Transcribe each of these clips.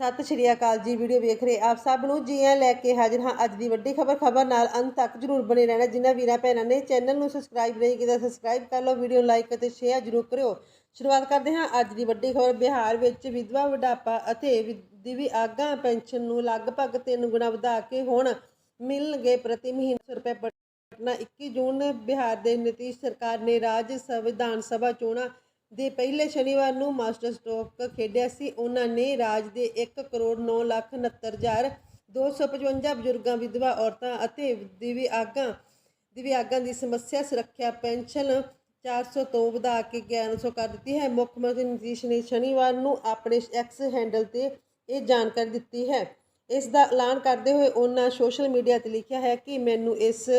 ਸਤਿ ਸ਼੍ਰੀ ਅਕਾਲ ਜੀ, ਵੀਡੀਓ ਵੇਖ ਰਹੇ ਆਪ ਸਭ ਨੂੰ, ਜੀ ਆਇਆਂ ਲੈ ਕੇ ਹਾਜ਼ਰ ਹਾਂ ਅੱਜ ਦੀ ਵੱਡੀ ਖਬਰ। ਖਬਰ ਨਾਲ ਅੰਤ ਤੱਕ ਜਰੂਰ ਬਣੇ ਰਹਿਣਾ। ਜਿਨ੍ਹਾਂ ਵੀਰਾਂ ਭੈਣਾਂ ਨੇ ਚੈਨਲ ਨੂੰ ਸਬਸਕ੍ਰਾਈਬ ਨਹੀਂ ਕੀਤਾ ਸਬਸਕ੍ਰਾਈਬ ਕਰ ਲਓ, ਵੀਡੀਓ ਲਾਈਕ ਅਤੇ ਸ਼ੇਅਰ ਜਰੂਰ ਕਰਿਓ। ਸ਼ੁਰੂਆਤ ਕਰਦੇ ਹਾਂ ਅੱਜ ਦੀ ਵੱਡੀ ਖਬਰ। ਬਿਹਾਰ ਵਿੱਚ ਵਿਧਵਾ ਵਡਾਪਾ ਅਤੇ ਦਿਵੀ ਆਗਾਂ ਪੈਨਸ਼ਨ ਨੂੰ ਲਗਭਗ 3 ਗੁਣਾ ਵਧਾ ਕੇ ਹੁਣ ਮਿਲਣਗੇ ਪ੍ਰਤੀ ਮਹੀਨੇ ਰੁਪਏ ਪਟਨਾ। 21 ਜੂਨ ਬਿਹਾਰ ਦੇ ਨਤੀਸ਼ ਸਰਕਾਰ ਨੇ ਰਾਜ ਸੰਵਿਧਾਨ ਸਭਾ ਚੋਣਾਂ ਦੇ ਪਹਿਲੇ ਸ਼ਨੀਵਾਰ ਨੂੰ ਮਾਸਟਰ ਸਟ੍ਰੋਕ ਖੇਡਿਆ ਸੀ। ਉਹਨਾਂ ਨੇ ਰਾਜ ਦੇ 1 ਕਰੋੜ 9 ਲੱਖ 69 ਹਜ਼ਾਰ 255 ਬਜ਼ੁਰਗਾਂ, ਵਿਧਵਾ ਔਰਤਾਂ ਅਤੇ ਦਿਵਿਆਂਗਾਂ ਦਿਵਿਆਂਗਾਂ ਦੀ ਸਮੱਸਿਆ ਸੁਰੱਖਿਆ ਪੈਨਸ਼ਨ 400 ਤੋਂ ਵਧਾ ਕੇ 1100 ਕਰ ਦਿੱਤੀ ਹੈ। ਮੁੱਖ ਮੰਤਰੀ ਨਿਤੀਸ਼ ਨੇ ਸ਼ਨੀਵਾਰ ਨੂੰ ਆਪਣੇ ਐਕਸ ਹੈਂਡਲ ਤੇ ਇਹ ਜਾਣਕਾਰੀ ਦਿੱਤੀ ਹੈ। ਇਸ ਦਾ ਐਲਾਨ ਕਰਦੇ ਹੋਏ ਉਹਨਾਂ ਸੋਸ਼ਲ ਮੀਡੀਆ ਤੇ ਲਿਖਿਆ ਹੈ ਕਿ ਮੈਨੂੰ ਇਸ,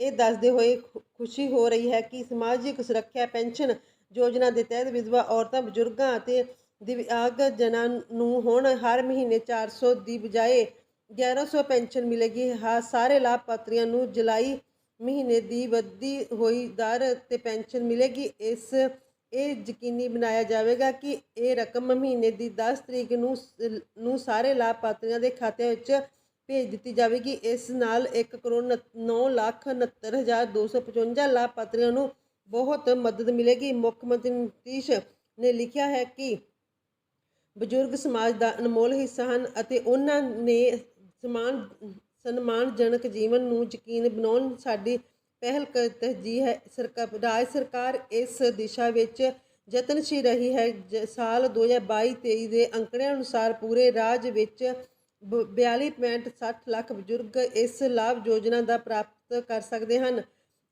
ਇਹ ਦੱਸਦੇ ਹੋਏ ਖੁ- ਖੁਸ਼ੀ ਹੋ ਰਹੀ ਹੈ ਕਿ ਸਮਾਜਿਕ ਸੁਰੱਖਿਆ ਪੈਨਸ਼ਨ ਯੋਜਨਾ ਦੇ ਤਹਿਤ ਵਿਧਵਾ ਔਰਤਾਂ, ਬਜ਼ੁਰਗਾਂ ਅਤੇ ਦਿਵਿਆਂਗ ਜਨਾਂ ਨੂੰ ਹੁਣ ਹਰ ਮਹੀਨੇ 400 ਦੀ ਬਜਾਏ 1100 ਪੈਨਸ਼ਨ ਮਿਲੇਗੀ। ਹਾਂ, ਸਾਰੇ ਲਾਭਪਾਤਰੀਆਂ ਨੂੰ ਜੁਲਾਈ ਮਹੀਨੇ ਦੀ ਵਧਦੀ ਹੋਈ ਦਰ ਤੇ ਪੈਨਸ਼ਨ ਮਿਲੇਗੀ। ਇਸ, ਇਹ ਯਕੀਨੀ ਬਣਾਇਆ ਜਾਵੇਗਾ ਕਿ ਇਹ ਰਕਮ ਮਹੀਨੇ ਦੀ 10 ਤਰੀਕ ਨੂੰ ਨੂੰ ਸਾਰੇ ਲਾਭਪਾਤਰੀਆਂ ਦੇ ਖਾਤਿਆਂ ਵਿੱਚ ਭੇਜ ਦਿੱਤੀ ਜਾਵੇਗੀ। ਇਸ ਨਾਲ 1 ਕਰੋੜ 9 ਲੱਖ 69 ਹਜ਼ਾਰ 255 ਲਾਭਪਾਤਰੀਆਂ ਨੂੰ ਬਹੁਤ ਮਦਦ ਮਿਲੇਗੀ। ਮੁੱਖ ਮੰਤਰੀ ਨਿਤੀਸ਼ ਨੇ ਲਿਖਿਆ ਹੈ ਕਿ ਬਜ਼ੁਰਗ ਸਮਾਜ ਦਾ ਅਨਮੋਲ ਹਿੱਸਾ ਹਨ ਅਤੇ ਉਹਨਾਂ ਨੇ ਸਮਾਨ, ਸਨਮਾਨਜਨਕ ਜੀਵਨ ਨੂੰ ਯਕੀਨ ਬਣਾਉਣ ਸਾਡੀ ਪਹਿਲ ਤਰਜੀਹ ਹੈ। ਸਰਕਾਰ ਰਾਜ ਸਰਕਾਰ ਇਸ ਦਿਸ਼ਾ ਵਿੱਚ ਯਤਨਸ਼ੀਲ ਰਹੀ ਹੈ। ਜ- ਸਾਲ 2022-23 ਦੇ ਅੰਕੜਿਆਂ ਅਨੁਸਾਰ ਪੂਰੇ ਰਾਜ ਵਿੱਚ ਬ- 42.60 ਲੱਖ ਬਜ਼ੁਰਗ ਇਸ ਲਾਭ ਯੋਜਨਾ ਦਾ ਪ੍ਰਾਪਤ ਕਰ ਸਕਦੇ ਹਨ।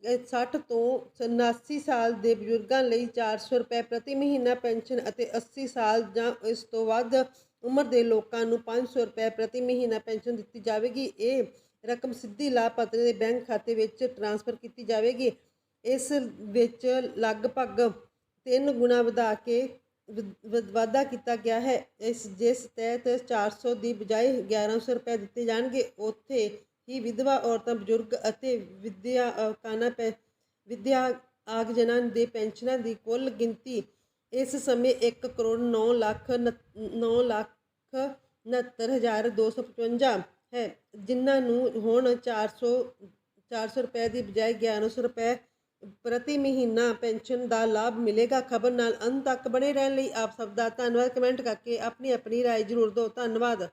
60 ਤੋਂ 79 ਸਾਲ ਦੇ ਬਜ਼ੁਰਗਾਂ ਲਈ 400 ਰੁਪਏ ਪ੍ਰਤੀ ਮਹੀਨਾ ਪੈਨਸ਼ਨ ਅਤੇ 80 ਸਾਲ ਜਾਂ ਇਸ ਤੋਂ ਵੱਧ ਉਮਰ ਦੇ ਲੋਕਾਂ ਨੂੰ 500 ਰੁਪਏ ਪ੍ਰਤੀ ਮਹੀਨਾ ਪੈਨਸ਼ਨ ਦਿੱਤੀ ਜਾਵੇਗੀ। ਇਹ ਰਕਮ ਸਿੱਧੀ ਲਾਭਪਾਤਰੀ ਦੇ ਬੈਂਕ ਖਾਤੇ ਵਿੱਚ ਟ੍ਰਾਂਸਫਰ ਕੀਤੀ ਜਾਵੇਗੀ। ਇਸ ਵਿੱਚ ਲਗਭਗ 3 ਗੁਣਾ ਵਧਾ ਕੇ ਵ- ਵਾਧਾ ਕੀਤਾ ਗਿਆ ਹੈ। ਇਸ, ਜਿਸ ਤਹਿਤ 400 ਦੀ ਬਜਾਏ 1100 ਰੁਪਏ ਦਿੱਤੇ ਜਾਣਗੇ। ਉੱਥੇ ਹੀ ਵਿਧਵਾ ਔਰਤਾਂ ਬਜ਼ੁਰਗ ਅਤੇ ਵਿਦਿਆ ਕਾਨਾ ਪੈ ਵਿਦਿਆ ਆਗਜਨਾਂ ਦੇ ਪੈਨਸ਼ਨਾਂ ਦੀ ਕੁੱਲ ਗਿਣਤੀ ਇਸ ਸਮੇਂ 1 ਕਰੋੜ 9 ਲੱਖ 9 ਲੱਖ 69 ਹਜ਼ਾਰ 255 ਹੈ ਜਿਨ੍ਹਾਂ ਨੂੰ ਹੁਣ 400 400 ਰੁਪਏ ਦੀ ਬਜਾਏ 1100 ਰੁਪਏ ਪ੍ਰਤੀ ਮਹੀਨਾ ਪੈਨਸ਼ਨ ਦਾ ਲਾਭ ਮਿਲੇਗਾ ਖਬਰ ਨਾਲ ਅੰਤ ਤੱਕ ਬਣੇ ਰਹਿਣ ਲਈ ਆਪ ਸਭ ਦਾ ਧੰਨਵਾਦ ਕਮੈਂਟ ਕਰਕੇ ਆਪਣੀ ਆਪਣੀ رائے ਜ਼ਰੂਰ ਦਿਓ ਧੰਨਵਾਦ